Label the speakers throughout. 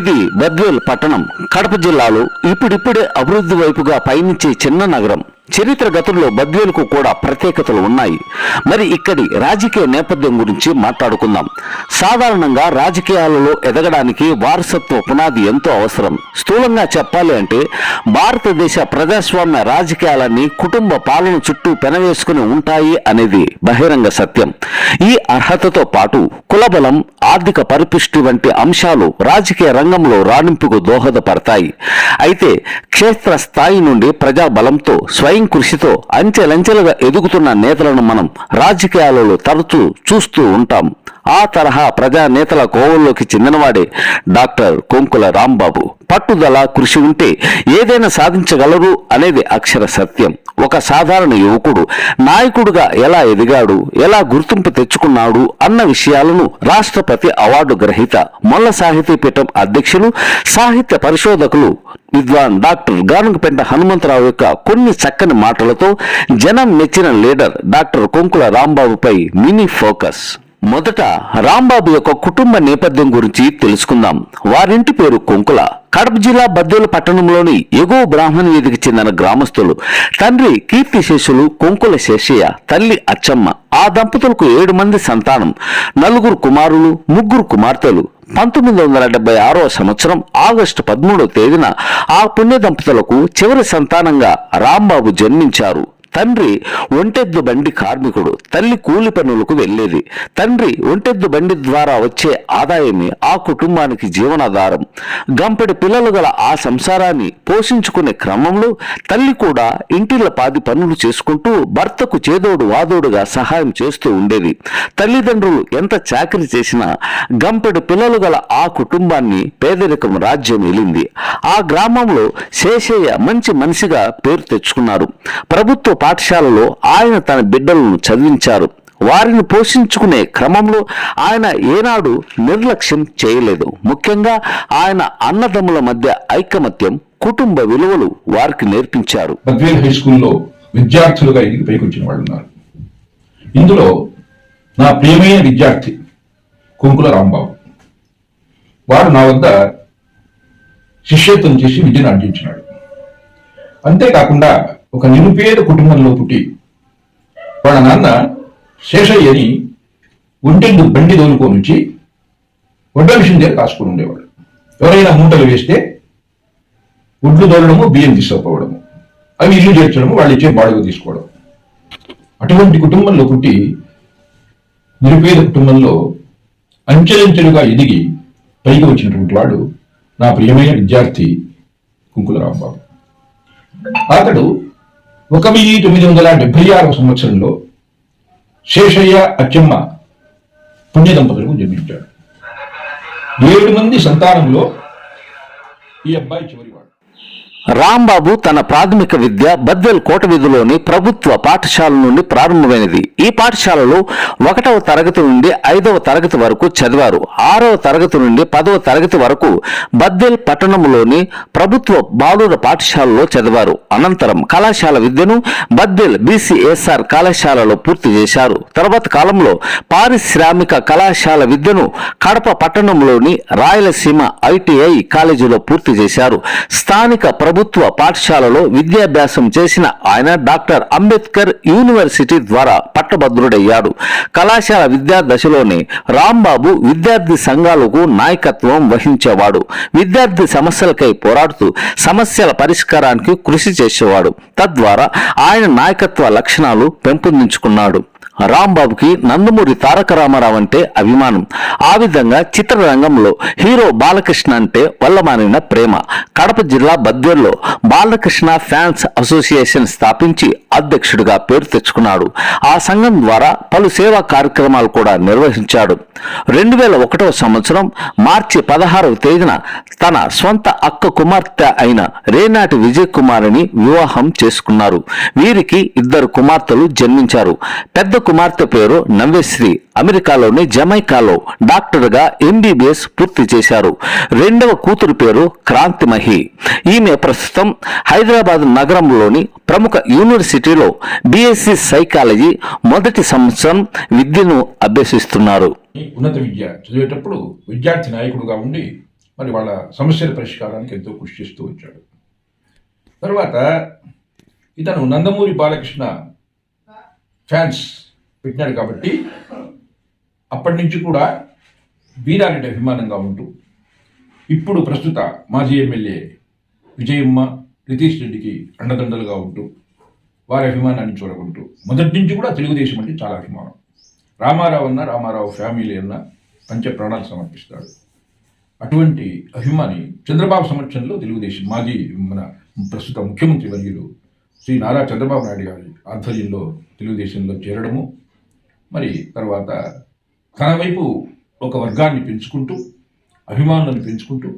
Speaker 1: ఇది బద్వేల్ పట్టణం కడప జిల్లాలో ఇప్పుడిప్పుడే అభివృద్ధి వైపుగా పయనించే చిన్న నగరం చరిత్ర గతంలో బద్వేలుకు కూడా ప్రత్యేకతలు ఉన్నాయి మరి ఇక్కడి రాజకీయ నేపథ్యం గురించి మాట్లాడుకుందాం సాధారణంగా రాజకీయాలలో ఎదగడానికి వారసత్వ పునాది ఎంతో అవసరం స్థూలంగా చెప్పాలి అంటే భారతదేశ ప్రజాస్వామ్య రాజకీయాలన్నీ కుటుంబ పాలన చుట్టూ పెనవేసుకుని ఉంటాయి అనేది బహిరంగ సత్యం ఈ అర్హతతో పాటు కులబలం ఆర్థిక పరిపుష్టి వంటి అంశాలు రాజకీయ రంగంలో రాణింపుకు దోహదపడతాయి అయితే క్షేత్ర స్థాయి నుండి ప్రజాబలంతో స్వయం స్వయం కృషితో అంచెలంచెలుగా ఎదుగుతున్న నేతలను మనం రాజకీయాలలో తరచూ చూస్తూ ఉంటాం ఆ తరహా ప్రజానేతల కోవల్లోకి చెందినవాడే డాక్టర్ కొంకుల రాంబాబు పట్టుదల కృషి ఉంటే ఏదైనా సాధించగలరు అనేది అక్షర సత్యం ఒక సాధారణ యువకుడు నాయకుడుగా ఎలా ఎదిగాడు ఎలా గుర్తింపు తెచ్చుకున్నాడు అన్న విషయాలను రాష్ట్రపతి అవార్డు గ్రహీత మొల్ల సాహితీ పీఠం అధ్యక్షులు సాహిత్య పరిశోధకులు విద్వాన్ డాక్టర్ గానుగపెంట హనుమంతరావు యొక్క కొన్ని చక్కని మాటలతో జనం మెచ్చిన లీడర్ డాక్టర్ కొంకుల రాంబాబుపై మినీ ఫోకస్ మొదట రాంబాబు యొక్క కుటుంబ నేపథ్యం గురించి తెలుసుకుందాం వారింటి పేరు కొంకుల కడప జిల్లా బద్దెల పట్టణంలోని ఎగువ బ్రాహ్మణ వీధికి చెందిన గ్రామస్తులు తండ్రి కీర్తి శేషులు కొంకుల శేషయ్య తల్లి అచ్చమ్మ ఆ దంపతులకు ఏడు మంది సంతానం నలుగురు కుమారులు ముగ్గురు కుమార్తెలు పంతొమ్మిది వందల డెబ్బై ఆరో సంవత్సరం ఆగస్టు పదమూడవ తేదీన ఆ పుణ్య దంపతులకు చివరి సంతానంగా రాంబాబు జన్మించారు తండ్రి ఒంటెద్దు బండి కార్మికుడు తల్లి కూలి పనులకు వెళ్ళేది తండ్రి ఒంటెద్దు బండి ద్వారా వచ్చే ఆదాయమే ఆ కుటుంబానికి జీవనాధారం గంపటి పిల్లలు గల ఆ సంసారాన్ని పోషించుకునే క్రమంలో తల్లి కూడా ఇంటిల పాది పనులు చేసుకుంటూ భర్తకు చేదోడు వాదోడుగా సహాయం చేస్తూ ఉండేది తల్లిదండ్రులు ఎంత చాకరి చేసినా గంపెడు పిల్లలు గల ఆ కుటుంబాన్ని పేదరికం రాజ్యం వెళ్ళింది ఆ గ్రామంలో శేషయ్య మంచి మనిషిగా పేరు తెచ్చుకున్నారు ప్రభుత్వ పాఠశాలలో ఆయన తన బిడ్డలను చదివించారు వారిని పోషించుకునే క్రమంలో ఆయన ఏనాడు నిర్లక్ష్యం చేయలేదు ముఖ్యంగా ఆయన
Speaker 2: అన్నదమ్ముల మధ్య ఐకమత్యం కుటుంబ విలువలు వారికి నేర్పించారు హై స్కూల్లో విద్యార్థులుగా ఇంటికి పైకొచ్చిన వాళ్ళు ఉన్నారు ఇందులో నా ప్రియమైన విద్యార్థి కుంకుల రాంబాబు వారు నా వద్ద శిష్యత్వం చేసి విద్యను అర్జించినాడు అంతేకాకుండా ఒక నిరుపేద కుటుంబంలో పుట్టి వాళ్ళ నాన్న శేషయ్యని ఒంటెండు బండి తోలుకోనుంచి వడ్డ విషయం దగ్గర కాసుకొని ఉండేవాడు ఎవరైనా మూటలు వేస్తే ఒడ్లు దోలడము బియ్యం తీసుకుపోవడము అవి ఇల్లు చేర్చడము వాళ్ళు ఇచ్చే బాడుగ తీసుకోవడం అటువంటి కుటుంబంలో పుట్టి నిరుపేద కుటుంబంలో అంచెలంచెలుగా ఎదిగి పైకి వచ్చినటువంటి వాడు నా ప్రియమైన విద్యార్థి కుంకుల రాంబాబు అతడు ఒక వెయ్యి తొమ్మిది వందల డెబ్బై ఆరు సంవత్సరంలో శేషయ్య అచ్చమ్మ పుణ్య దంపతులకు జన్మించాడు ఏడు మంది సంతానంలో ఈ అబ్బాయి చివరి రాంబాబు తన ప్రాథమిక విద్య బద్దెల్ కోట
Speaker 1: విధిలోని ప్రభుత్వ పాఠశాల నుండి ప్రారంభమైనది ఈ పాఠశాలలో ఒకటవ తరగతి నుండి ఐదవ తరగతి వరకు చదివారు ఆరవ తరగతి నుండి పదవ తరగతి వరకు బద్దెల్ పట్టణంలోని ప్రభుత్వ బాలుర పాఠశాలలో చదివారు అనంతరం కళాశాల విద్యను బద్దెల్ బీసీఎస్ఆర్ కళాశాలలో పూర్తి చేశారు తర్వాత కాలంలో పారిశ్రామిక కళాశాల విద్యను కడప పట్టణంలోని రాయలసీమ ఐటీఐ కాలేజీలో పూర్తి చేశారు స్థానిక ప్రభుత్వ పాఠశాలలో విద్యాభ్యాసం చేసిన ఆయన డాక్టర్ అంబేద్కర్ యూనివర్సిటీ ద్వారా పట్టభద్రుడయ్యాడు కళాశాల విద్యా దశలోనే రాంబాబు విద్యార్థి సంఘాలకు నాయకత్వం వహించేవాడు విద్యార్థి సమస్యలకై పోరాడుతూ సమస్యల పరిష్కారానికి కృషి చేసేవాడు తద్వారా ఆయన నాయకత్వ లక్షణాలు పెంపొందించుకున్నాడు రాంబాబుకి నందమూరి తారక రామారావు అంటే అభిమానం ఆ విధంగా చిత్రరంగంలో హీరో బాలకృష్ణ అంటే వల్లమానిన ప్రేమ కడప జిల్లా బద్వేలు పేరులో బాలకృష్ణ ఫ్యాన్స్ అసోసియేషన్ స్థాపించి అధ్యక్షుడిగా పేరు తెచ్చుకున్నాడు ఆ సంఘం ద్వారా పలు సేవా కార్యక్రమాలు కూడా నిర్వహించాడు రెండు వేల ఒకటవ సంవత్సరం మార్చి పదహారవ తేదీన తన స్వంత అక్క కుమార్తె అయిన రేనాటి విజయ్ కుమారిని వివాహం చేసుకున్నారు వీరికి ఇద్దరు కుమార్తెలు జన్మించారు పెద్ద కుమార్తె పేరు నవ్యశ్రీ అమెరికాలోని జమైకాలో డాక్టర్గా ఎంబీబీఎస్ పూర్తి చేశారు రెండవ కూతురు పేరు క్రాంతిమహి ఈమె ప్రస్తుతం హైదరాబాద్ నగరంలోని ప్రముఖ యూనివర్సిటీలో బీఎస్సీ సైకాలజీ మొదటి సంవత్సరం విద్యను అభ్యసిస్తున్నారు
Speaker 2: ఉన్నత విద్య చదివేటప్పుడు విద్యార్థి నాయకుడుగా ఉండి మరి వాళ్ళ సమస్యల పరిష్కారానికి ఎంతో కృషి చేస్తూ వచ్చాడు తర్వాత ఇతను నందమూరి బాలకృష్ణ ఫ్యాన్స్ పెట్టినాడు కాబట్టి అప్పటి నుంచి కూడా వీరారెడ్డి అభిమానంగా ఉంటూ ఇప్పుడు ప్రస్తుత మాజీ ఎమ్మెల్యే విజయమ్మ నితీష్ రెడ్డికి అండదండలుగా ఉంటూ వారి అభిమానాన్ని చూడకుంటూ మొదటి నుంచి కూడా తెలుగుదేశం అంటే చాలా అభిమానం రామారావు అన్న రామారావు ఫ్యామిలీ అన్న పంచ ప్రాణాలు సమర్పిస్తాడు అటువంటి అభిమాని చంద్రబాబు సమక్షంలో తెలుగుదేశం మాజీ మన ప్రస్తుత ముఖ్యమంత్రి వర్యులు శ్రీ నారా చంద్రబాబు నాయుడు గారి ఆధ్వర్యంలో తెలుగుదేశంలో చేరడము మరి తర్వాత తన వైపు ఒక వర్గాన్ని పెంచుకుంటూ అభిమానులను పెంచుకుంటూ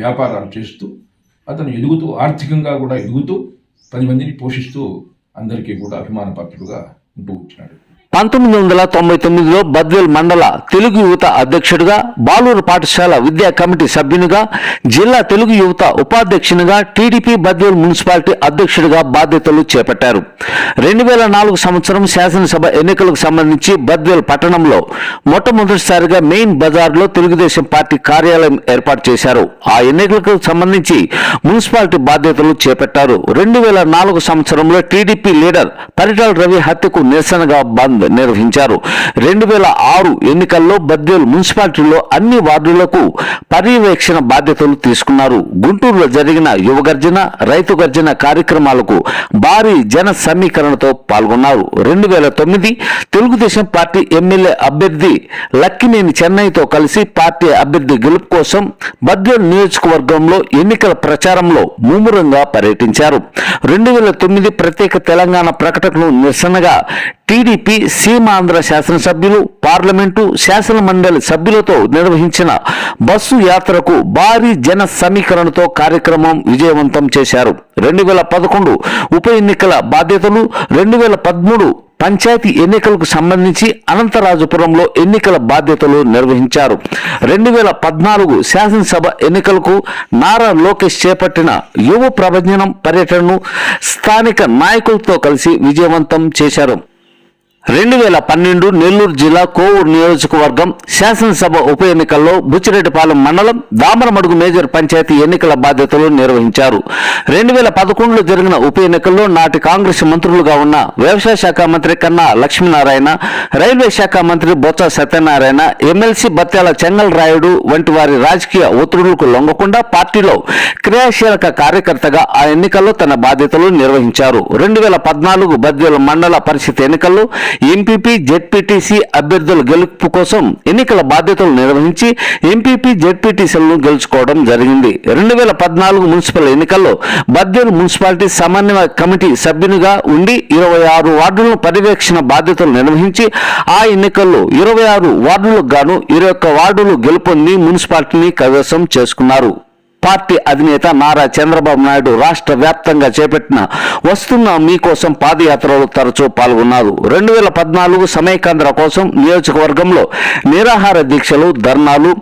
Speaker 2: వ్యాపారాలు చేస్తూ అతను ఎదుగుతూ ఆర్థికంగా కూడా ఎదుగుతూ పది మందిని పోషిస్తూ అందరికీ కూడా అభిమాన పాత్రుడుగా ఉంటూ వచ్చినాడు
Speaker 1: పంతొమ్మిది వందల తొంభై తొమ్మిదిలో బద్వేల్ మండల తెలుగు యువత అధ్యక్షుడిగా బాలూరు పాఠశాల విద్యా కమిటీ సభ్యునిగా జిల్లా తెలుగు యువత ఉపాధ్యక్షునిగా టీడీపీ బద్వేల్ మున్సిపాలిటీ అధ్యక్షుడిగా బాధ్యతలు చేపట్టారు రెండు వేల నాలుగు సంవత్సరం శాసనసభ ఎన్నికలకు సంబంధించి బద్వేల్ పట్టణంలో మొట్టమొదటిసారిగా మెయిన్ బజార్లో తెలుగుదేశం పార్టీ కార్యాలయం ఏర్పాటు చేశారు ఆ ఎన్నికలకు సంబంధించి మున్సిపాలిటీ బాధ్యతలు చేపట్టారు రెండు వేల నాలుగు సంవత్సరంలో టీడీపీ లీడర్ పరిటాల రవి హత్యకు నిరసనగా బంద్ నిర్వహించారు రెండు వేల ఆరు ఎన్నికల్లో బద్దెలు మున్సిపాలిటీలో అన్ని వార్డులకు పర్యవేక్షణ బాధ్యతలు తీసుకున్నారు గుంటూరులో జరిగిన యువగర్జన రైతు గర్జన కార్యక్రమాలకు భారీ జన సమీకరణతో పాల్గొన్నారు రెండు వేల తొమ్మిది తెలుగుదేశం పార్టీ ఎమ్మెల్యే అభ్యర్థి లక్కినేని చెన్నైతో కలిసి పార్టీ అభ్యర్థి గెలుపు కోసం బద్దెల్ నియోజకవర్గంలో ఎన్నికల ప్రచారంలో ముమ్మురంగా పర్యటించారు రెండు వేల తొమ్మిది ప్రత్యేక తెలంగాణ ప్రకటనను నిరసనగా టీడీపీ సీమాంధ్ర శాసనసభ్యులు పార్లమెంటు శాసనమండలి సభ్యులతో నిర్వహించిన బస్సు యాత్రకు భారీ జన సమీకరణతో కార్యక్రమం విజయవంతం చేశారు రెండు వేల పదకొండు ఉప ఎన్నికల బాధ్యతలు రెండు వేల పదమూడు పంచాయతీ ఎన్నికలకు సంబంధించి అనంతరాజపురంలో ఎన్నికల బాధ్యతలు నిర్వహించారు రెండు వేల పద్నాలుగు శాసనసభ ఎన్నికలకు నారా లోకేష్ చేపట్టిన యువ ప్రభజనం పర్యటనను స్థానిక నాయకులతో కలిసి విజయవంతం చేశారు రెండు వేల పన్నెండు నెల్లూరు జిల్లా కోవూరు నియోజకవర్గం శాసనసభ ఉప ఎన్నికల్లో బుచ్చిరెడ్డిపాలెం మండలం దామరమడుగు మేజర్ పంచాయతీ ఎన్నికల బాధ్యతలు నిర్వహించారు రెండు వేల పదకొండులో జరిగిన ఉప ఎన్నికల్లో నాటి కాంగ్రెస్ మంత్రులుగా ఉన్న వ్యవసాయ శాఖ మంత్రి కన్నా లక్ష్మీనారాయణ రైల్వే శాఖ మంత్రి బొత్స సత్యనారాయణ ఎమ్మెల్సీ బత్యాల రాయుడు వంటి వారి రాజకీయ ఒత్తిడులకు లొంగకుండా పార్టీలో క్రియాశీలక కార్యకర్తగా ఆ ఎన్నికల్లో తన బాధ్యతలు నిర్వహించారు రెండు వేల పద్నాలుగు బద్వేల మండల పరిస్థితి ఎన్నికల్లో ఎంపీపీ జెడ్పీటీసీ అభ్యర్థుల గెలుపు కోసం ఎన్నికల బాధ్యతలు నిర్వహించి ఎంపీపీ జెడ్పీటీసీలను గెలుచుకోవడం జరిగింది రెండు వేల పద్నాలుగు మున్సిపల్ ఎన్నికల్లో బద్దెలు మున్సిపాలిటీ సమన్వయ కమిటీ సభ్యునిగా ఉండి ఇరవై ఆరు వార్డులను పర్యవేక్షణ బాధ్యతలు నిర్వహించి ఆ ఎన్నికల్లో ఇరవై ఆరు వార్డులకు గాను ఇరవై ఒక్క వార్డులు గెలుపొంది మున్సిపాలిటీని కైవసం చేసుకున్నారు పార్టీ అధినేత నారా చంద్రబాబు నాయుడు రాష్ట్ర వ్యాప్తంగా చేపట్టిన వస్తున్న మీకోసం పాదయాత్రలో తరచూ పాల్గొన్నారు రెండు వేల పద్నాలుగు సమైకాంధ్ర కోసం నియోజకవర్గంలో నిరాహార దీక్షలు ధర్నాలు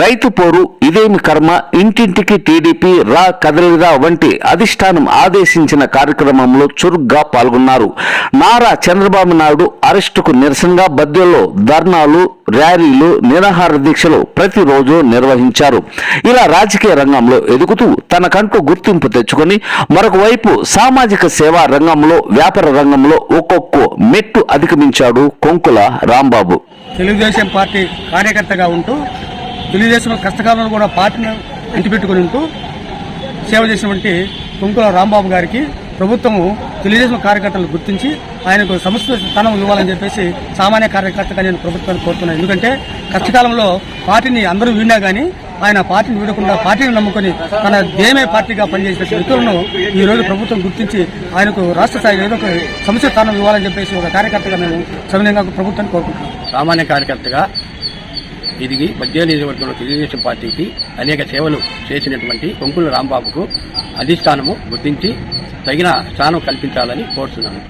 Speaker 1: రైతు పోరు ఇదేమి కర్మ ఇంటింటికి టీడీపీ రా కదలిదా వంటి అధిష్టానం ఆదేశించిన కార్యక్రమంలో చురుగ్గా పాల్గొన్నారు నారా చంద్రబాబు నాయుడు అరెస్టుకు నిరసనగా బద్దెల్లో ధర్నాలు ర్యాలీలు నిరాహార దీక్షలు ప్రతిరోజు నిర్వహించారు ఇలా రాజకీయ రంగంలో ఎదుగుతూ తనకంటూ గుర్తింపు తెచ్చుకొని మరొక వైపు సామాజిక సేవా రంగంలో వ్యాపార రంగంలో ఒక్కొక్క మెట్టు అధిగమించాడు కొంకుల రాంబాబు తెలుగుదేశం పార్టీ కార్యకర్తగా ఉంటూ తెలుగుదేశం కష్టకాలంలో కూడా పార్టీని అంటిపెట్టుకుని ఉంటూ సేవ చేసినటువంటి కుంకుల రాంబాబు గారికి ప్రభుత్వము తెలుగుదేశం కార్యకర్తలను గుర్తించి ఆయనకు సమస్య స్థానం ఇవ్వాలని చెప్పేసి సామాన్య కార్యకర్తగా నేను ప్రభుత్వాన్ని కోరుతున్నాను ఎందుకంటే కష్టకాలంలో పార్టీని అందరూ వీడినా కానీ ఆయన పార్టీని వీడకుండా పార్టీని నమ్ముకొని తన దేమే పార్టీగా పనిచేసిన వ్యక్తులను ఈ రోజు ప్రభుత్వం గుర్తించి ఆయనకు రాష్ట్ర స్థాయిలో ఏదో ఒక సమస్య స్థానం ఇవ్వాలని చెప్పేసి ఒక కార్యకర్తగా నేను సవినయంగా ప్రభుత్వాన్ని కోరుకుంటున్నాను సామాన్య కార్యకర్తగా ఎదిగి మధ్య నియోజకవర్గంలో తెలుగుదేశం పార్టీకి అనేక సేవలు చేసినటువంటి కొంకుల రాంబాబుకు అధిష్టానము గుర్తించి తగిన స్థానం కల్పించాలని కోరుతున్నాను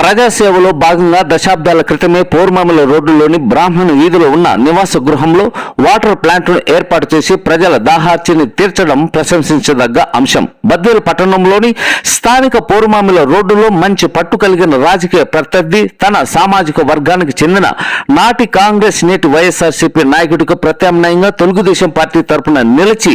Speaker 1: ప్రజాసేవలో భాగంగా దశాబ్దాల క్రితమే పోర్మామల రోడ్డులోని బ్రాహ్మణ వీధిలో ఉన్న నివాస గృహంలో వాటర్ ప్లాంట్ను ఏర్పాటు చేసి ప్రజల దాహార్చిని తీర్చడం ప్రశంసించదగ్గ అంశం బద్వేలు పట్టణంలోని స్థానిక పోర్మామల రోడ్డులో మంచి పట్టు కలిగిన రాజకీయ ప్రత్యర్థి తన సామాజిక వర్గానికి చెందిన నాటి కాంగ్రెస్ నేటి వైఎస్ఆర్సీపీ నాయకుడికి ప్రత్యామ్నాయంగా తెలుగుదేశం పార్టీ తరఫున నిలిచి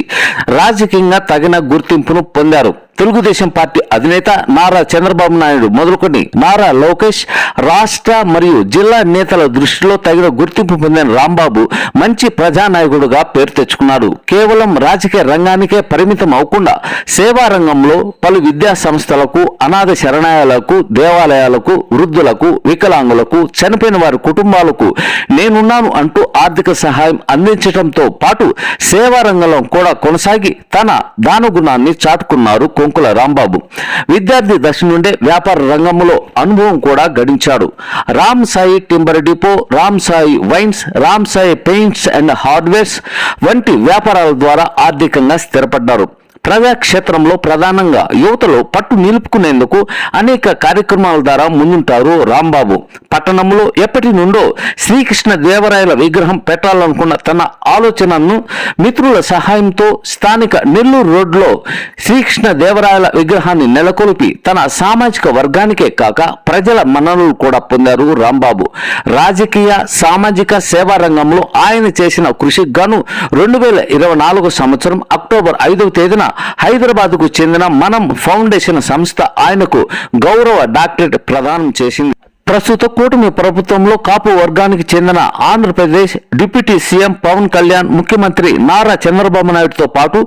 Speaker 1: రాజకీయంగా తగిన గుర్తింపును పొందారు తెలుగుదేశం పార్టీ అధినేత నారా చంద్రబాబు నాయుడు మొదలుకొని నారా లోకేష్ రాష్ట్ర మరియు జిల్లా నేతల దృష్టిలో తగిన గుర్తింపు పొందిన రాంబాబు మంచి ప్రజానాయకుడుగా పేరు తెచ్చుకున్నాడు కేవలం రాజకీయ రంగానికే పరిమితం అవకుండా సేవా రంగంలో పలు విద్యా సంస్థలకు అనాథ శరణాలయాలకు దేవాలయాలకు వృద్ధులకు వికలాంగులకు చనిపోయిన వారి కుటుంబాలకు నేనున్నాను అంటూ ఆర్థిక సహాయం అందించడంతో పాటు సేవా రంగంలో కూడా కొనసాగి తన దానుగుణాన్ని చాటుకున్నారు బొంకుల రాంబాబు విద్యార్థి దశ నుండే వ్యాపార రంగంలో అనుభవం కూడా గడించాడు Ram Sai timber depot Ram Sai wines Ram Sai paints and hardwares వంటి వ్యాపారాల ద్వారా ఆర్థికంగా స్థిరపడ్డారు క్షేత్రంలో ప్రధానంగా యువతలో పట్టు నిలుపుకునేందుకు అనేక కార్యక్రమాల ద్వారా ముందుంటారు రాంబాబు పట్టణంలో ఎప్పటి నుండో శ్రీకృష్ణ దేవరాయల విగ్రహం పెట్టాలనుకున్న తన ఆలోచనను మిత్రుల సహాయంతో స్థానిక నెల్లూరు రోడ్లో శ్రీకృష్ణ దేవరాయల విగ్రహాన్ని నెలకొల్పి తన సామాజిక వర్గానికే కాక ప్రజల మన్ననలు కూడా పొందారు రాంబాబు రాజకీయ సామాజిక సేవా రంగంలో ఆయన చేసిన కృషికి గాను రెండు వేల ఇరవై నాలుగు సంవత్సరం అక్టోబర్ ఐదవ తేదీన హైదరాబాద్కు చెందిన మనం ఫౌండేషన్ సంస్థ ఆయనకు గౌరవ డాక్టరేట్ ప్రదానం చేసింది ప్రస్తుత కూటమి ప్రభుత్వంలో కాపు వర్గానికి చెందిన ఆంధ్రప్రదేశ్ డిప్యూటీ సీఎం పవన్ కళ్యాణ్ ముఖ్యమంత్రి నారా చంద్రబాబు నాయుడుతో పాటు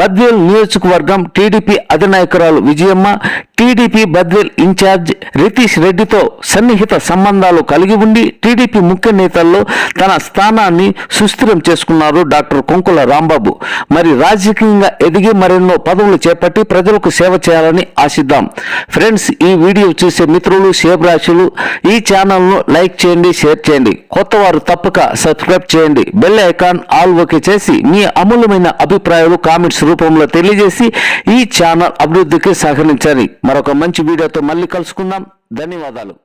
Speaker 1: బద్వేల్ నియోజకవర్గం టీడీపీ అధినాయకురాలు విజయమ్మ టీడీపీ బద్వేల్ ఇన్ఛార్జ్ రితీష్ రెడ్డితో సన్నిహిత సంబంధాలు కలిగి ఉండి టీడీపీ ముఖ్య నేతల్లో తన స్థానాన్ని సుస్థిరం చేసుకున్నారు డాక్టర్ కొంకుల రాంబాబు మరి రాజకీయంగా ఎదిగి మరెన్నో పదవులు చేపట్టి ప్రజలకు సేవ చేయాలని ఆశిద్దాం ఫ్రెండ్స్ ఈ వీడియో చూసే మిత్రులు సేబ్రాశులు ఈ ఛానల్ను లైక్ చేయండి షేర్ చేయండి కొత్త వారు తప్పక సబ్స్క్రైబ్ చేయండి బెల్ ఐకాన్ ఆల్ ఓకే చేసి మీ అమూల్యమైన అభిప్రాయాలు కామెంట్స్ రూపంలో తెలియజేసి ఈ ఛానల్ అభివృద్ధికి సహకరించాలి మరొక మంచి వీడియోతో మళ్ళీ కలుసుకుందాం ధన్యవాదాలు